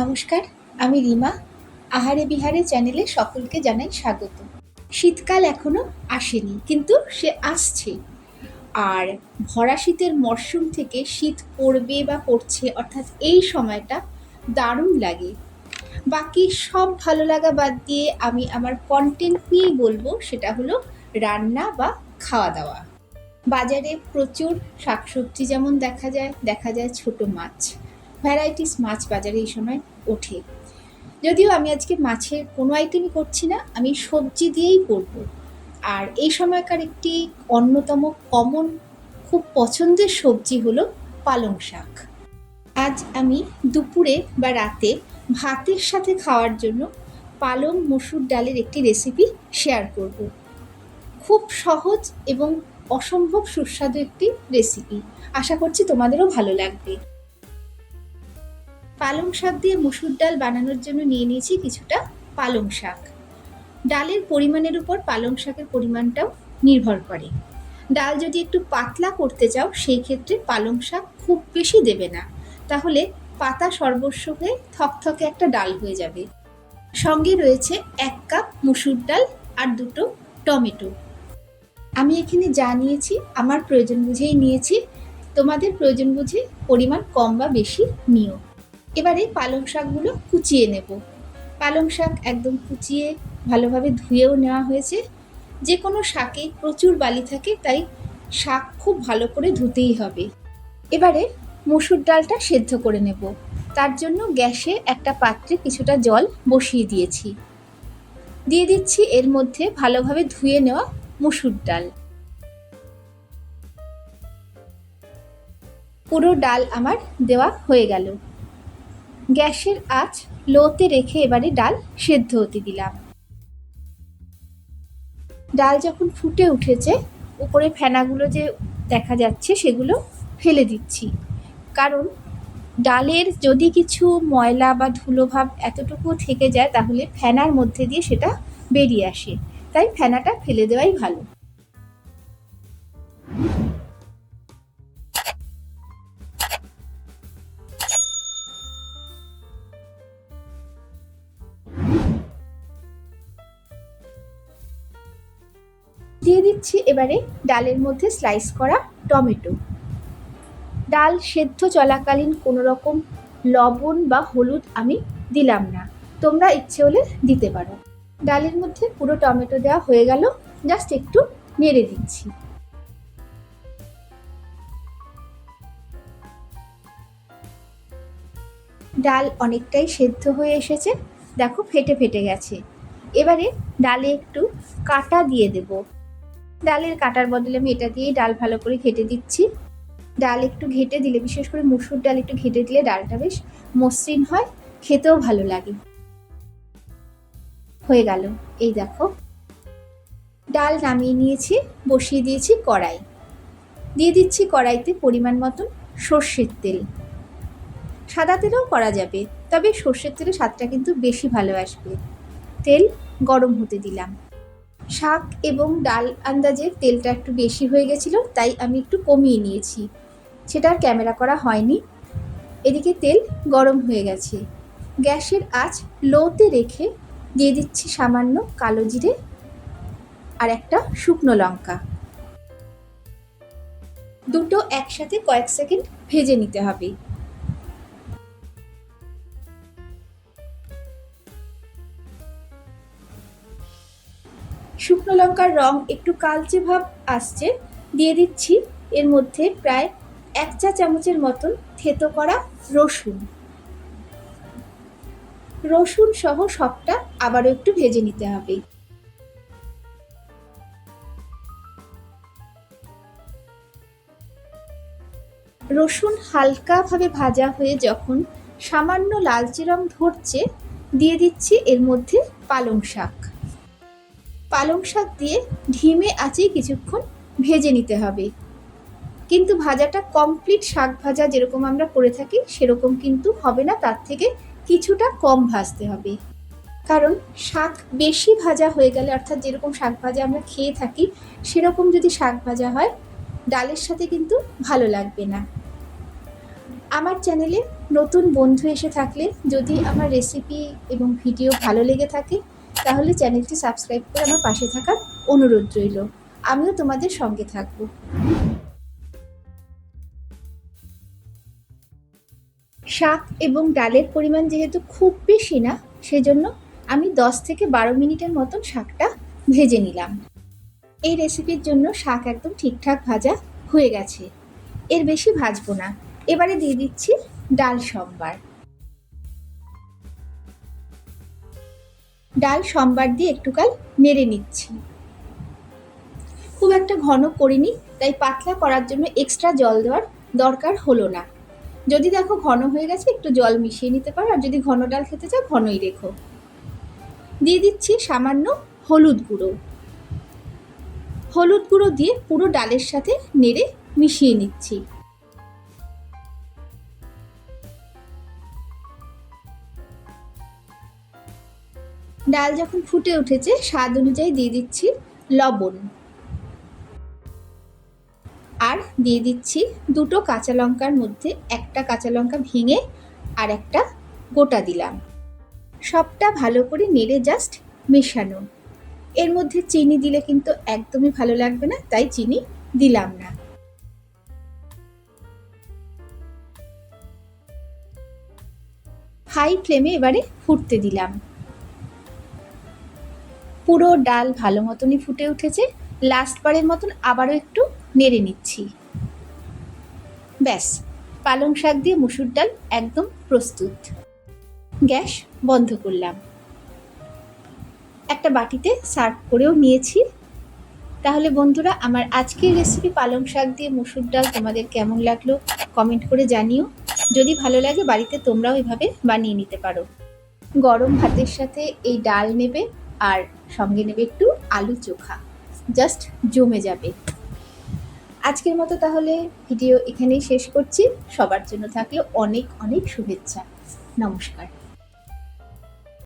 নমস্কার, আমি রিমা। আহারে বিহারে চ্যানেলে সকলকে জানাই স্বাগত। শীতকাল এখনও আসেনি, কিন্তু সে আসছে। আর ভরা শীতের মরশুম থেকে শীত পড়বে বা পড়ছে, অর্থাৎ এই সময়টা দারুণ লাগে। বাকি সব ভালো লাগা বাদ দিয়ে আমি আমার কন্টেন্ট নিয়েই বলব, সেটা হলো রান্না বা খাওয়া দাওয়া বাজারে প্রচুর শাকসবজি যেমন দেখা যায় দেখা যায় ছোট মাছ। ভ্যারাইটিস মাছ বাজারে এই সময় ওঠে। যদিও আমি আজকে মাছের কোনো আইটেমই করছি না, আমি সবজি দিয়েই করব। আর এই সময়কার একটি অন্যতম কমন খুব পছন্দের সবজি হলো পালং শাক। আজ আমি দুপুরে বা রাতে ভাতের সাথে খাওয়ার জন্য পালং মসুর ডালের একটি রেসিপি শেয়ার করব। খুব সহজ এবং অসম্ভব সুস্বাদু একটি রেসিপি আশা করছি তোমাদেরও ভালো লাগবে। পালং শাক দিয়ে মুসুর ডাল বানানোর জন্য নিয়ে নিয়েছি কিছুটা পালং শাক। ডালের পরিমাণের উপর পালং শাকের পরিমাণটাও নির্ভর করে। ডাল যদি একটু পাতলা করতে চাও, সেই ক্ষেত্রে পালং শাক খুব বেশি দেবে না। তাহলে পাতা সর্বস্ব হয়ে থকথকে একটা ডাল হয়ে যাবে। সঙ্গে রয়েছে এক কাপ মুসুর ডাল আর দুটো টমেটো। আমি এখানে যা নিয়েছি, আমার প্রয়োজন বুঝেই নিয়েছি। তোমাদের প্রয়োজন বুঝে পরিমাণ কম বা বেশি নিও। এবারে পালং শাকগুলো কুচিয়ে নেব। পালং শাক একদম কুচিয়ে ভালোভাবে ধুয়েও নেওয়া হয়েছে। যে কোনো শাকে প্রচুর বালি থাকে, তাই শাক খুব ভালো করে ধুতেই হবে। এবারে মুসুর ডালটা সেদ্ধ করে নেব। তার জন্য গ্যাসে একটা পাত্রে কিছুটা জল বসিয়ে দিয়েছি। দিয়ে দিচ্ছি এর মধ্যে ভালোভাবে ধুয়ে নেওয়া মুসুর ডাল। পুরো ডাল আমার দেওয়া হয়ে গেল। গ্যাসের আঁচ লোতে রেখে এবারে ডাল সেদ্ধ হতে দিলাম। ডাল যখন ফুটে উঠেছে, উপরে ফেনাগুলো যে দেখা যাচ্ছে সেগুলো ফেলে দিচ্ছি। কারণ ডালের যদি কিছু ময়লা বা ধুলোভাব এতটুকু থেকে যায়, তাহলে ফেনার মধ্যে দিয়ে সেটা বেরিয়ে আসে। তাই ফেনাটা ফেলে দেওয়াই ভালো। দিচ্ছি এবারে ডালের মধ্যে স্লাইস করা টমেটো। ডাল সেদ্ধ চলাকালীন কোনো রকম লবণ বা হলুদ আমি দিলাম না। তোমরা ইচ্ছে হলে দিতে পারো। ডালের মধ্যে পুরো টমেটো দেওয়া হয়ে গেল। জাস্ট একটু নেড়ে দিচ্ছি। ডাল অনেকটাই সেদ্ধ হয়ে এসেছে। দেখো, ফেটে ফেটে গেছে। এবারে ডালে একটু কাটা দিয়ে দেব। ডালের কাটার বদলে আমি এটা দিয়েই ডাল ভালো করে ঘেটে দিচ্ছি। ডাল একটু ঘেটে দিলে, বিশেষ করে মুসুর ডাল একটু ঘেটে দিলে ডালটা বেশ মসৃণ হয়, খেতেও ভালো লাগে। হয়ে গেল, এই দেখো। ডাল নামিয়ে নিয়েছি, বসিয়ে দিয়েছি কড়াই। দিয়ে দিচ্ছি কড়াইতে পরিমাণ মতন সর্ষের তেল। সাদা তেলেও করা যাবে, তবে সর্ষের তেলে স্বাদটা কিন্তু বেশি ভালো আসবে। তেল গরম হতে দিলাম। শাক এবং ডাল আন্দাজে তেলটা একটু বেশি হয়ে গেছিল, তাই আমি একটু কমিয়ে নিয়েছি। সেটা ক্যামেরা করা হয়নি। এদিকে তেল গরম হয়ে গেছে। গ্যাসের আঁচ লোতে রেখে দিয়ে দিচ্ছি সামান্য কালো জিরে আর একটা শুকনো লঙ্কা। দুটো একসাথে কয়েক সেকেন্ড ভেজে নিতে হবে। শুকনো লঙ্কার রং একটু কালচে ভাব আসছে, দিয়ে দিচ্ছি। এর মধ্যে প্রায় এক চা চামচের মতন থেতো করা রসুন। রসুন সহ সবটা আবারও একটু ভেজে নিতে হবে। রসুন হালকাভাবে ভাজা হয়ে যখন সামান্য লালচে রং ধরছে, দিয়ে দিচ্ছি এর মধ্যে পালং শাক। পালং শাক দিয়ে ঢিমে আঁচে কিছুক্ষণ ভেজে নিতে হবে। কিন্তু ভাজাটা কমপ্লিট শাক ভাজা যেরকম আমরা করে থাকি, সেরকম কিন্তু হবে না। তার থেকে কিছুটা কম ভাজতে হবে। কারণ শাক বেশি ভাজা হয়ে গেলে, অর্থাৎ যেরকম শাক ভাজা আমরা খেয়ে থাকি, সেরকম যদি শাক ভাজা হয়, ডালের সাথে কিন্তু ভালো লাগবে না। আমার চ্যানেলে নতুন বন্ধু এসে থাকলে যদি আমার রেসিপি এবং ভিডিও ভালো লেগে থাকে তাহলে চ্যানেলটি সাবস্ক্রাইব করে আমার পাশে থাকার অনুরোধ রইল। আমিও তোমাদের সঙ্গে থাকব। শাক এবং ডালের পরিমাণ যেহেতু খুব বেশি না, সেজন্য আমি দশ থেকে বারো মিনিটের মতন শাকটা ভেজে নিলাম। এই রেসিপির জন্য শাক একদম ঠিকঠাক ভাজা হয়ে গেছে। এর বেশি ভাজবো না। এবারে দিয়ে দিচ্ছি ডাল সম্বার। ডাল সম্বার দিয়ে একটুকাল নেড়ে নিচ্ছি। খুব একটা ঘন করিনি, তাই পাতলা করার জন্য এক্সট্রা জল দেওয়ার দরকার হলো না। যদি দেখো ঘন হয়ে গেছে, একটু জল মিশিয়ে নিতে পারো, আর যদি ঘন ডাল খেতে চাও, ঘনই রেখো। দিয়ে দিচ্ছি সামান্য হলুদ গুঁড়ো। হলুদ গুঁড়ো দিয়ে পুরো ডালের সাথে নেড়ে মিশিয়ে নিচ্ছি। ডাল যখন ফুটে উঠেছে, স্বাদ অনুযায়ী দিয়ে দিচ্ছি লবণ। আর দিয়ে দিচ্ছি দুটো কাঁচা লঙ্কার মধ্যে একটা কাঁচা লঙ্কা ভেঙে আর একটা গোটা দিলাম। সবটা ভালো করে নেড়ে জাস্ট মেশানো। এর মধ্যে চিনি দিলে কিন্তু একদমই ভালো লাগবে না, তাই চিনি দিলাম না। হাই ফ্লেমে এবারে ফুটতে দিলাম। পুরো ডাল ভালো মতনই ফুটে উঠেছে। লাস্ট বারের মতন আবারও একটু নেড়ে নিচ্ছি। ব্যাস, পালং শাক দিয়ে মুসুর ডাল একদম প্রস্তুত। গ্যাস বন্ধ করলাম। একটা বাটিতে সার্ভ করেও নিয়েছি। তাহলে বন্ধুরা, আমার আজকের রেসিপি পালং শাক দিয়ে মুসুর ডাল তোমাদের কেমন লাগল কমেন্ট করে জানিও। যদি ভালো লাগে, বাড়িতে তোমরাও এভাবে বানিয়ে নিতে পারো। গরম ভাতের সাথে এই ডাল নেবে। আর সঙ্গে নেবে একটু আলু চোখা। জাস্ট জমে যাবে। আজকের মতো তাহলে ভিডিও এখানেই শেষ করছি। সবার জন্য থাকলে অনেক অনেক শুভেচ্ছা। নমস্কার।